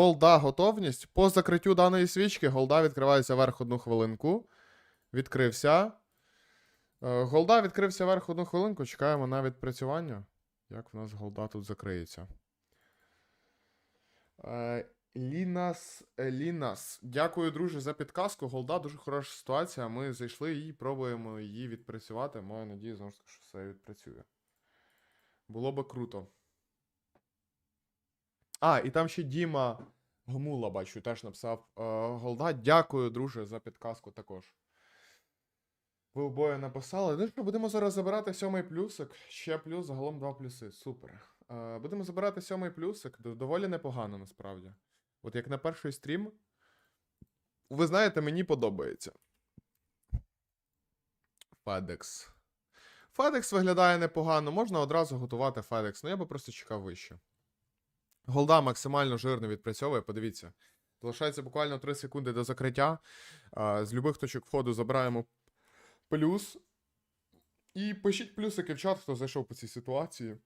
Голда готовність. По закриттю даної свічки голда відкривається вверх одну хвилинку. Відкрився. Е, Голда відкрився вверх одну хвилинку. Чекаємо на відпрацювання. Як в нас голда тут закриється? Е, Лінас. е, Лінас. Дякую, друже, за підказку. Голда дуже хороша ситуація. Ми зайшли і пробуємо її відпрацювати. Маю надію, знову ж таки, що все відпрацює. Було би круто. А, і там ще Діма Гомула, бачу, теж написав е, Голда. Дякую, друже, за підказку також. Ви обоє написали. Ну що, будемо зараз забирати сьомий плюсик. Ще плюс, загалом два плюси. Супер. Е, будемо забирати сьомий плюсик. Доволі непогано, насправді. От як на перший стрім. Ви знаєте, мені подобається. FedEx. FedEx виглядає непогано. Можна одразу готувати FedEx, ну я би просто чекав вище. Голда максимально жирно відпрацьовує, подивіться. Залишається буквально 3 секунди до закриття. З любих точок входу забираємо плюс. І пишіть плюсики в чат, хто зайшов по цій ситуації.